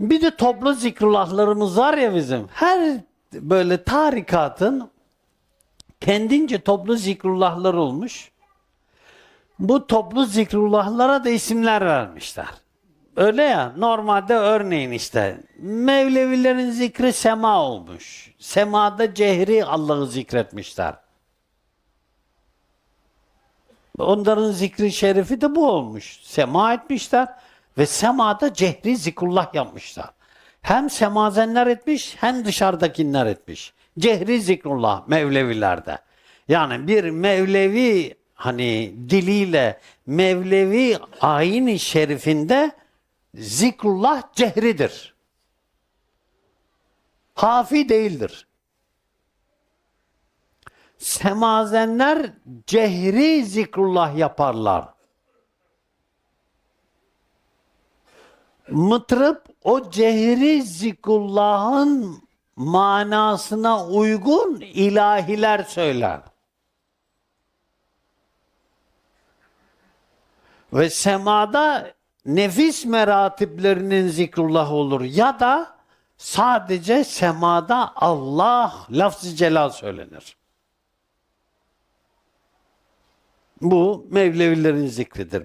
Bir de toplu zikrullahlarımız var ya bizim. Her böyle tarikatın kendince toplu zikrullahlar olmuş. Bu toplu zikrullahlara da isimler vermişler. Öyle ya normalde örneğin işte Mevlevilerin zikri sema olmuş. Semada cehri Allah'ı zikretmişler. Onların zikri şerifi de bu olmuş. Sema etmişler ve semada cehri zikrullah yapmışlar. Hem semazenler etmiş hem dışarıdakiler etmiş. Cehri zikrullah Mevlevilerde. Yani bir Mevlevi hani diliyle Mevlevi ayini şerifinde zikrullah cehridir. Hafi değildir. Semazenler cehri zikrullah yaparlar. Mıtrıp o cehri zikrullahın manasına uygun ilahiler söyler. Ve semada nefis meratiplerinin zikrullah olur ya da sadece semada Allah lafz-ı celal söylenir. Bu Mevlevilerin zikridir.